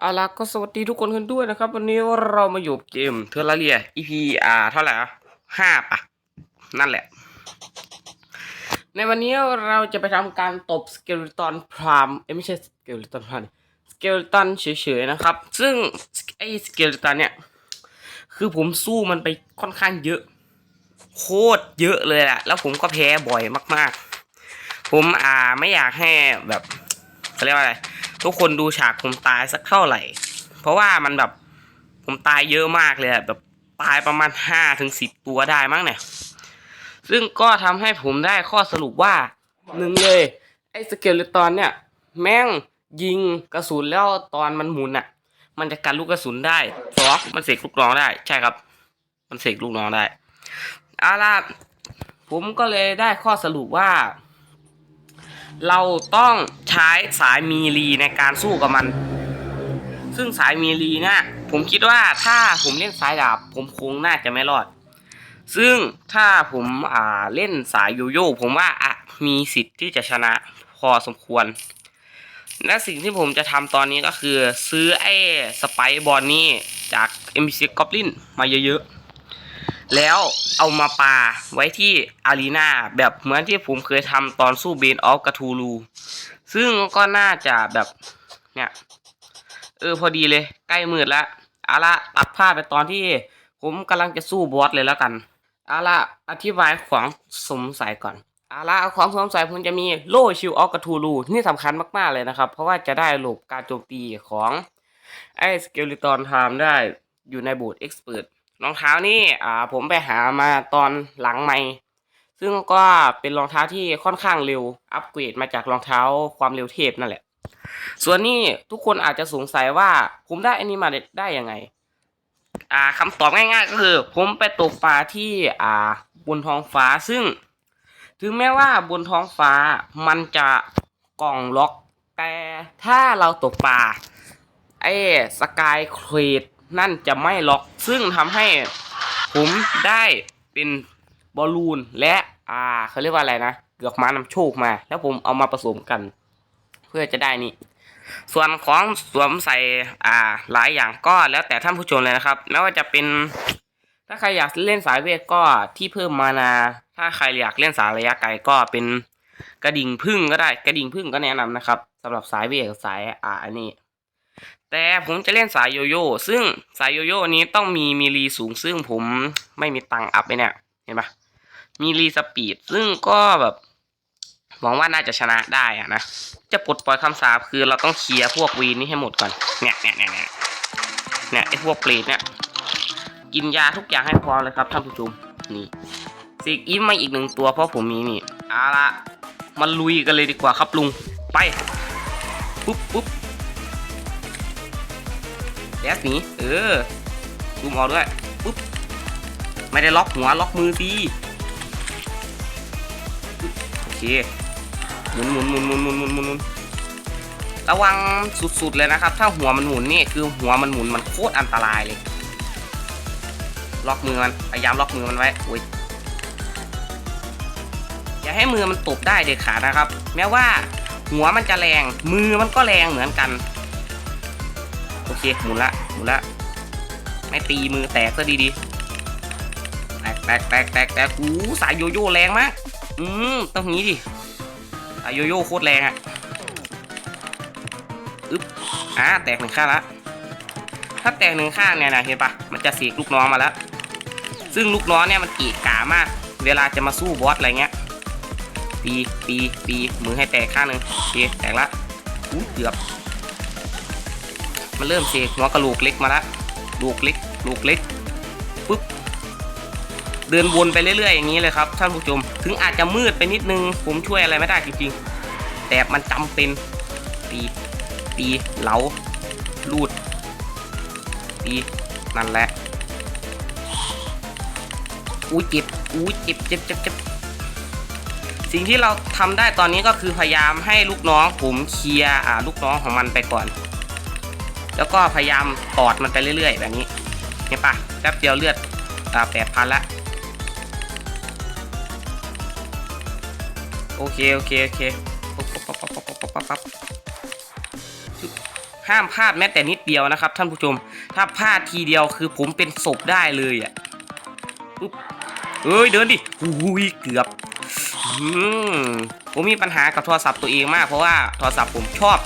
เอาล่ะก็สวัสดีทุกคนกันด้วยนะครับ วันนี้เรามาอยู่เกมเทอร์เรีย EP อ่าเท่าไหร่อะห้าปะนั่นแหละ ในวันนี้เราจะไปทำการตบสเกลตันพรามเอ้ไม่ใช่สเกลตันพรามสเกลตันเฉยๆนะครับ ซึ่งไอ้สเกลตันเนี่ย คือผมสู้มันไปค่อนข้างเยอะ โคตรเยอะเลยแหละแล้วผมก็แพ้บ่อยมาก ๆ ผมอ่าไม่อยากให้แบบเขาเรียกว่าอะไร ทุกคนดูฉากผมตายสักเท่าไหร่ เพราะว่ามันแบบผมตายเยอะมากเลยแบบตายประมาณห้าถึงสิบตัวได้มั้งเนี่ย ซึ่งก็ทำให้ผมได้ข้อสรุปว่าหนึ่งเลย ไอ้สเกลตอนเนี่ย แม่งยิงกระสุนแล้วตอนมันหมุนอะ มันจะกันลูกกระสุนได้สองมันเสกลูกน้องได้ใช่ครับ มันเสกลูกน้องได้เอาล่ะผมก็เลยได้ข้อสรุปว่า เราต้องใช้สายมีรีในการสู้กับมัน ซึ่งสายมีรีเนี่ยผมคิดว่าถ้าผมเล่นสายดาบ ผมคงน่าจะไม่รอด ซึ่งถ้าผมอ่าเล่นสายโยโย่ผมว่าอะมีสิทธิ์ที่จะชนะพอสมควร และสิ่งที่ผมจะทำตอนนี้ก็คือซื้อไอ้สไปบอลนี่จาก MC Goblin มาเยอะๆ แล้วเอามาปาไว้ที่อารีนาแบบเหมือนที่ผมเคยทำตอนสู้เบนออฟก t ทูลูซึ่งก็น่าจะแบบเนี่ยเออพอดีเลย ใกล้มืดแล้วเอาละตัดภาพไปตอนที่ผมกำลังจะสู้บอสเลยแล้วกันเอาละอธิบายของสงสัยก่อนเอาละของสงสัยผมจะมีโล่ชิลออฟก t ทูลูนี่สำคัญมากๆเลยนะครับ เพราะว่าจะได้หลบการโจมตีของไอ้สเกลิตอนไทม์ได้อยู่ในบูทเอ็กซ์เพิร รองเท้านี่อ่าผมไปหามาตอนหลังไม่ ซึ่งก็เป็นรองเท้าที่ค่อนข้างเร็ว อัปเกรดมาจากรองเท้าความเร็วเทพนั่นแหละ ส่วนนี้ทุกคนอาจจะสงสัยว่าผมได้อันนี้มาได้ยังไง อ่าคำตอบง่ายๆก็คือ ผมไปตกปลาที่อ่าบนท้องฟ้าซึ่ง ถึงแม้ว่าบนท้องฟ้ามันจะกล่องล็อก แต่ถ้าเราตกปลาไอ้สกายเครด นั่นจะไม่ล็อก ซึ่งทำให้ผมได้เป็นบอลลูนและอ่าเขาเรียกว่าอะไรนะเกือกม้านำโชคมา แล้วผมเอามาผสมกัน เพื่อจะได้นี่ ส่วนของสวมใส่อ่าหลายอย่างก็แล้วแต่ท่านผู้ชมเลยนะครับไม่ว่าจะเป็น ถ้าใครอยากเล่นสายเวทก็ที่เพิ่มมานา ถ้าใครอยากเล่นสายระยะไกลก็เป็นกระดิ่งพึ่งก็ได้ กระดิ่งพึ่งก็แนะนำนะครับสำหรับสายเวทกับสายอ่าอันนี้ แต่ผมจะเล่นสายโยโย่ซึ่งสายโยโย่นี้ต้องมีมีรีสูงซึ่งผมไม่มีตังค์อัพไปเนี่ยเห็นปะมีรีสปีดซึ่งก็แบบหวังว่าน่าจะชนะได้อะนะจะปลดปล่อยคำสาปคือเราต้องเคลียร์พวกวีนนี้ให้หมดก่อนเนี่ยเนี่ยเนี่ยเนี่ยเนี่ยไอพวกเปรตเนี่ยกินยาทุกอย่างให้พร้อมเลยครับท่านผู้ชมนี่สิกอิ่มมาอีกหนึ่งตัวเพราะผมมีนี่เอาละมาลุยกันเลยดีกว่าครับลุงไปปุ๊บปุ๊บ แดสหนีเออซูมเอด้วยปุ๊บไม่ได้ล็อกหัวล็อกมือดีโอเคหมุนหมุนหมุนหมุนหมุนหมุนหมุนหมุนระวังสุดๆเลยนะครับ ถ้าหัวมันหมุนนี่คือหัวมันหมุนมันโคตรอันตรายเลย ล็อกมือมันพยายามล็อกมือมันไว้โอ้ยอย่าให้มือมันตบได้เด็ดขาดนะครับ แม้ว่าหัวมันจะแรงมือมันก็แรงเหมือนกัน เคหมุนละหมุนละไม่ตีมือแตกซะดีๆแตกแตกแตกแตกแตกอู้สายโยโย่แรงมากอืมต้องงี้ดิสายโยโย่โคตรแรงอะอึ๊บอ่าแตกหนึ่งข้างละถ้าแตกหนึ่งข้างเนี่ยนะเห็นปะมันจะเสีกลูกน้องมาแล้ว ซึ่งลูกน้องเนี่ยมันเกีกามาก เวลาจะมาสู้บอสอะไรเงี้ยปีปีปีมือให้แตกข้างหนึ่งโอเคแตกละอู้เกือบ มันเริ่มเสกหัวกระโหลกเล็กมาละลูกเล็กลูกเล็กปุ๊บเดินวนไปเรื่อยๆอย่างนี้เลยครับท่านผู้ชม ถึงอาจจะมืดไปนิดนึง ผมช่วยอะไรไม่ได้จริงๆ แต่มันจำเป็นตีตีเหลาลูดตีนั่นแหละอุ้เจ็บอุ้เจ็บเจ็บเจ็บเจ็บสิ่งที่เราทำได้ตอนนี้ก็คือพยายามให้ลูกน้องผมเคลียร์ลูกน้องของมันไปก่อน แล้วก็พยายามตอดมันไปเรื่อยๆ แบบนี้เห็นปะแป๊บเดียวเลือดอ่แปดพันละโอเคโอเคโอเคห้ามพลาดแม้แต่นิดเดียวนะครับ ท่านผู้ชม ถ้าพลาดทีเดียวคือผมเป็นศพได้เลยอะปุ๊บเอ้ยเดินดิอุ้ยเกือบอืมผมมีปัญหากับโทรศัพท์ตัวเองมากเพราะว่าโทรศัพท์ผมชอบ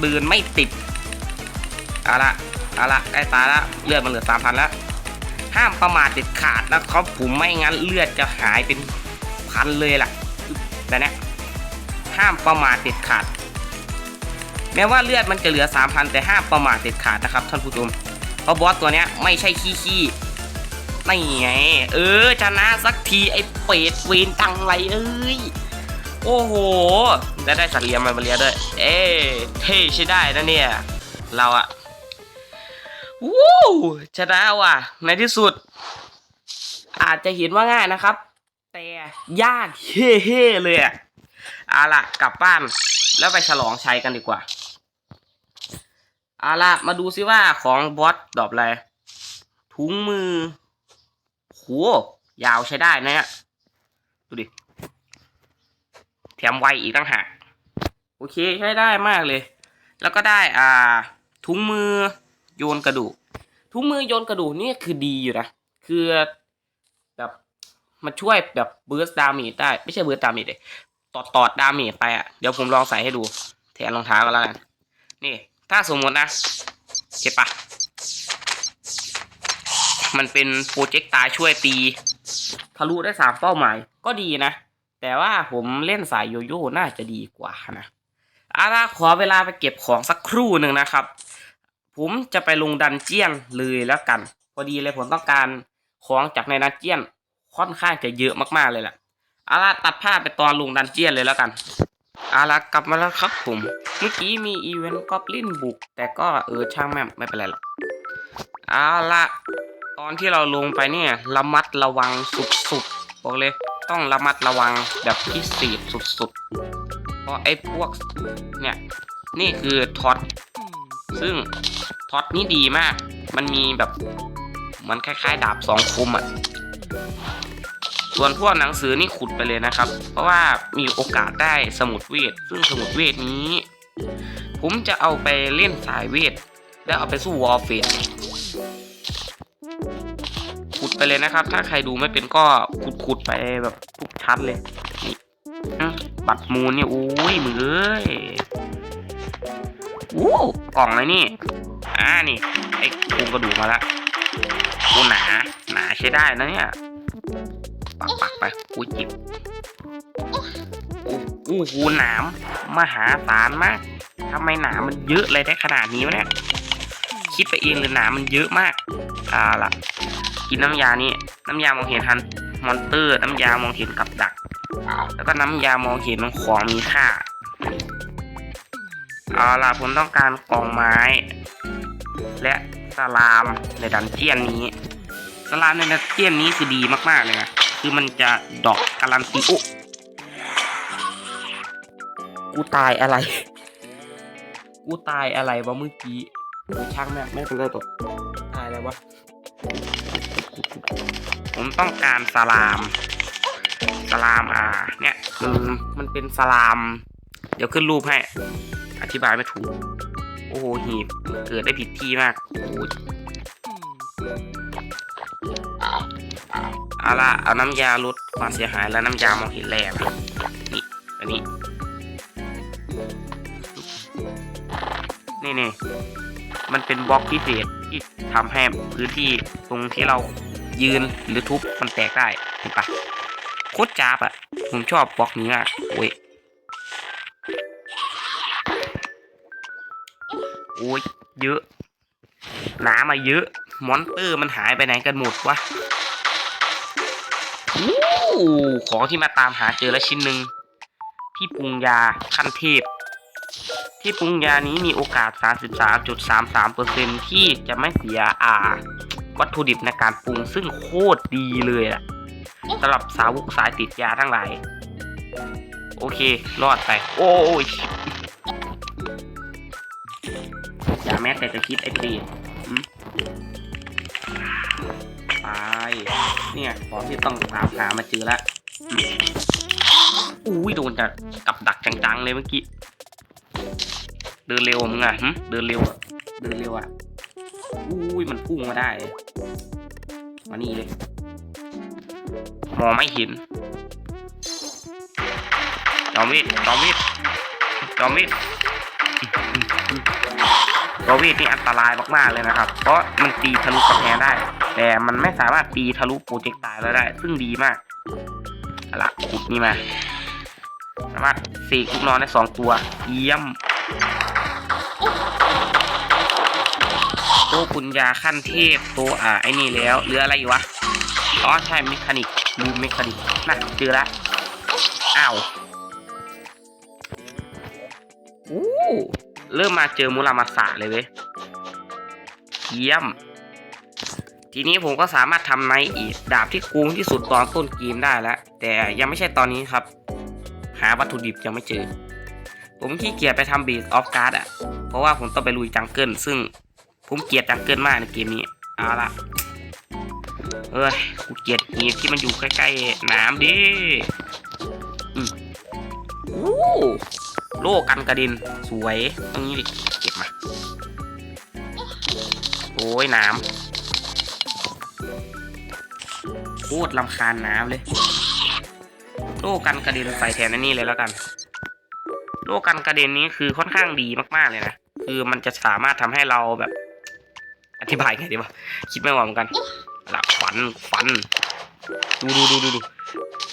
เดินไม่ติด เอาละเอาละได้ตาละเลือดมันเหลือสามพันแล้วห้ามประมาทเด็ดขาดนะครับผมไม่งั้นเลือดจะหายเป็นพันเลยล่ะแบบเนี้ยห้ามประมาทเด็ดขาด แม้ว่าเลือดมันจะเหลือ3,000แต่ห้ามประมาทเด็ดขาดนะครับท่านผู้ชมเพราะบอสตัวเนี้ยไม่ใช่ขี้ขี้นี่ไงเออชนะสักทีไอ้เป็ดเวนตังไรเอ้ยโอ้โหแล้ได้สัตว์เลี้ยงมาเลี้ยงด้วย เอ้เท่ใช่ได้นะเนี่ย เราอะ วู้ชนะว่ะ ในที่สุด อาจจะเห็นว่าง่ายนะครับ แต่ยากเฮ่ๆเลยอะเอาล่ะ กลับบ้าน แล้วไปฉลองชัยกันดีกว่าเอาล่ะ มาดูซิว่าของบอสดอปอะไร ถุงมือโหยาวใช้ได้นะเนี่ยดูดิ แถมไวอีกตั้งหาก โอเคใช้ได้มากเลย แล้วก็ได้อ่า ถุงมือ โยนกระดูกถุงมือโยนกระดูกนี่คือดีอยู่นะ คือแบบมันช่วยแบบเบิร์สดามีได้ ไม่ใช่เบิร์สดามีเลยตอดตอดดามีไปอะ เดี๋ยวผมลองใส่ให้ดูแทนรองเท้ากันแล้วกัน นี่ ถ้าสมมตินะเห็นปะมันเป็นโปรเจกต์ตายช่วยตีทะลุได้สามเป้าหมาย ก็ดีนะ แต่ว่าผมเล่นสายโยโย่น่าจะดีกว่านะอาล่ะขอเวลาไปเก็บของสักครู่หนึ่งนะครับ ผมจะไปลงดันเจียนเลยแล้วกัน พอดีเลยผมต้องการของจากในดันเจียนค่อนข้างจะเยอะมากๆเลยแหละเอาล่ะตัดภาพไปตอนลงดันเจียนเลยแล้วกันเอาล่ะกลับมาแล้วครับผมเมื่อกี้มีอีเวนต์กอบลินบุก แต่ก็เออช่างแม่ไม่เป็นไรหรอกเอาล่ะตอนที่เราลงไปเนี่ยระมัดระวังสุดๆบอกเลยต้องระมัดระวังแบบพิเศษสุดๆเพราะไอ้พวกเนี่ยนี่คือท็อต ซึ่งท็อตนี่ดีมาก มันมีแบบมันคล้ายๆ ดาบสองคมอะ่ะ ส่วนพวกหนังสือนี่ขุดไปเลยนะครับ เพราะว่ามีโอกาสได้สมุดเวท ซึ่งสมุดเวทนี้ ผมจะเอาไปเล่นสายเวท แล้วเอาไปสู้วอลเฟสขุดไปเลยนะครับ ถ้าใครดูไม่เป็นก็ขุดๆไปแบบทุกชั้นเลย บัตรมูลเนี่ยโอ้ยมือเอ้ย วู้กล่องเลยนี่ อ่านี่ไอ้โครงกระดูกมาละโอ้หนา หนาใช้ได้นะเนี่ย ปักปักไปอุ้ยจิบอ้โอ้โหหนามมหาศาลมากทำไมหนามมันเยอะเลยได้ขนาดนี้วะเนี่ย คิดไปเองหรือหนามมันเยอะมากอ่าล่ะ กินน้ำยานี่ น้ำยามองเห็นทันมอนเตอร์ น้ำยามองเห็นกับดัก แล้วก็น้ำยามองเห็นของมีค่า เอาล่ะผมต้องการกองไม้ และสลามในดันเจียนนี้ สลามในดันเจียนนี้คือดีมากๆเลยนะคือมันจะดอกการันตีโอ้กูตายอะไร กูตายอะไรวะเมื่อกี้ช่างแม่ไม่เป็นไรตัวตายอะไรวะผมต้องการสลาม สลามอ่า เนี่ยมันมันเป็นสลาม เดี๋ยวขึ้นรูปให้ อธิบายไม่ถูก โอ้โหหีบเกิดได้ผิดที่มากโอ้โหเอาล่ะเอาน้ำยาลดความเสียหายและน้ำยามองเห็นแร่นี่อันนี้นี่นี่มันเป็นบล็อกพิเศษที่ทำให้พื้นที่ตรงที่เรายืนหรือทุบมันแตกได้เห็นปะโคตรจ้าบอะผมชอบบล็อกนี้มากโอ้ย โอ้ยเยอะหนามาเยอะ มอนเตอร์มันหายไปไหนกันหมดวะอู้ของที่มาตามหาเจอแล้วชิ้นหนึ่งที่ปรุงยาขั้นเทพ ที่ปรุงยานี้มีโอกาส 33.33%ที่จะไม่เสียอ่า วัตถุดิบในการปรุงซึ่งโคตรดีเลยอะสำหรับสาวกสายติดยาทั้งหลาย โอเค รอดไป โอ้ย แม้แต่จะคิดไอ้ปีนไปเนี่ยของที่ต้องตามหามาเจอล้วอืมอุ้ยโดนจะกับดักจังๆเลยเมื่อกี้เดินเร็วมึงอะเดินเร็วอะเดินเร็วอะอุ้ยมันพุ่งมาได้ มานี่เลยมองไม่เห็นจอมวิทจอมวิทจอมวิท จอมวิทนี่อันตรายมากๆเลยนะครับ เพราะมันตีทะลุกำแพงได้ แต่มันไม่สามารถตีทะลุโปรเจกต์ตายแล้วได้ ซึ่งดีมากอาละขุดนี่มาสามารถเสกลูกนอนได้สองตัวเยี่ยมโตวปุญญาขั้นเทพโตวอ่าไอ้นี่แล้วเหลืออะไรอยู่วะอ๋อใช่เมคานิกลืมเมคานิกน่ะเจอละอ้าวอู้ เริ่มมาเจอมูรามาสะเลยเว้ยเยี่ยม ทีนี้ผมก็สามารถทำไนท์อีกดาบที่กูงที่สุดตอนต้นเกมได้แล้ว แต่ยังไม่ใช่ตอนนี้ครับ หาวัตถุดิบยังไม่เจอ ผมขี้เกียจไปทำบีสออฟการ์ดอะ เพราะว่าผมต้องไปลุยจังเกิลซึ่งผมเกลียดจังเกิลมากในเกมนี้ เอาละเอ้ยกูเกลียดหีบที่มันอยู่ใกล้ๆน้ำดิ อืมโอ้ โล่กันกระด็นสวยตรงนี้ดิเก็บมา โอ้ยน้ำโคตรลำคาญน้ำเลย โล่กันกระเด็นใส่แทนนี่เลยแล้วกัน โล่กันกระเด็นนี้คือค่อนข้างดีมากๆเลยนะ คือมันจะสามารถทำให้เราแบบ อธิบายไงดีวะ คิดไม่ออกเหมือนกันหลักฟันฟัน ดูดูดูดูดู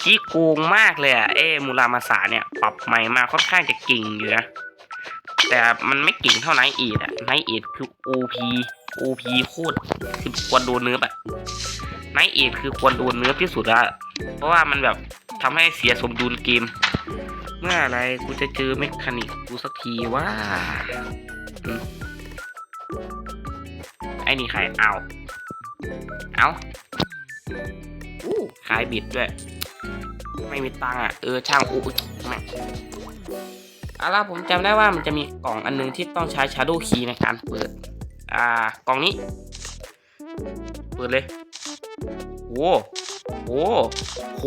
ขี้โกงมากเลยอะเอ้มูรามาสาเนี่ย ปรับใหม่มาค่อนข้างจะเก่งอยู่นะ แต่มันไม่เก่งเท่าไนท์เอ็ดอะไนท์เอ็ดคือ OP OP โคตรคือควรโดนเนื้อแบบไนท์เอ็ดคือควรโดนเนื้อที่สุดละเพราะว่ามันแบบทำให้เสียสมดุลเกม เมื่อไรกูจะเจอเมคานิกกูสักทีว่าไอ้นี่ใครเอา เอา ขายบิดด้วย ไม่มีตังอะ เออช่างอู้แม่เอาล่ะผมจำได้ว่ามันจะมีกล่องอันนึงที่ต้องใช้ Shadow Key ในการเปิด อ่ากล่องนี้ เปิดเลยโอ้โหโห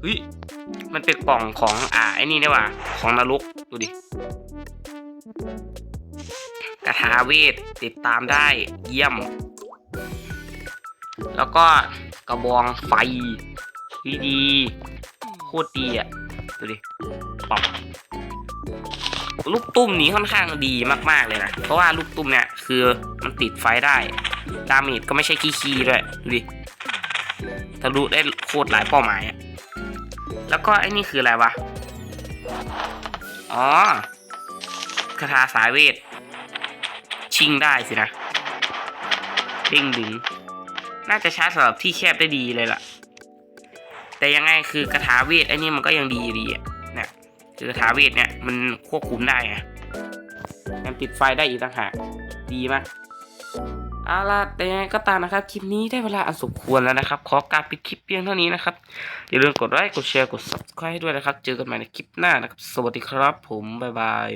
เฮ้ยมันเป็นกล่องของอ่าไอ้นี่ได้ว่าของนรกดูดิกระทาเวทติดตามได้เยี่ยม แล้วก็กระบองไฟดีๆโคตรดีอะ ดูดิปอบลูกตุ้มนี้ค่อนข้างดีมากๆเลยนะ เพราะว่าลูกตุ้มเนี่ยคือมันติดไฟได้ ดาเมจก็ไม่ใช่ขี้ๆด้วย ดูดิทะลุได้โคตรหลายเป้าหมายอะแล้วก็ไอ้นี่คืออะไรวะ อ๋อคาถาสายเวท ชิงได้สินะเด้งดึง น่าจะช้สำหรับที่แคบได้ดีเลยล่ะ แต่ยังไงคือกระถาเวทไอ้นี่มันก็ยังดีดีอะเนี่ยคือกระถาเวทเนี่ยมันควบคุมได้ไงยังติดไฟได้อีกต่างหากดีมากเอาล่ะแต่ยังไงก็ตามนะครับ คลิปนี้ได้เวลาอันสมควรแล้วนะครับ ขอการปิดคลิปเพียงเท่านี้นะครับ อย่าลืมกดไลค์กดแชร์กด subscribe ด้วยนะครับ เจอกันใหม่ในคลิปหน้านะครับ สวัสดีครับผม บ๊ายบาย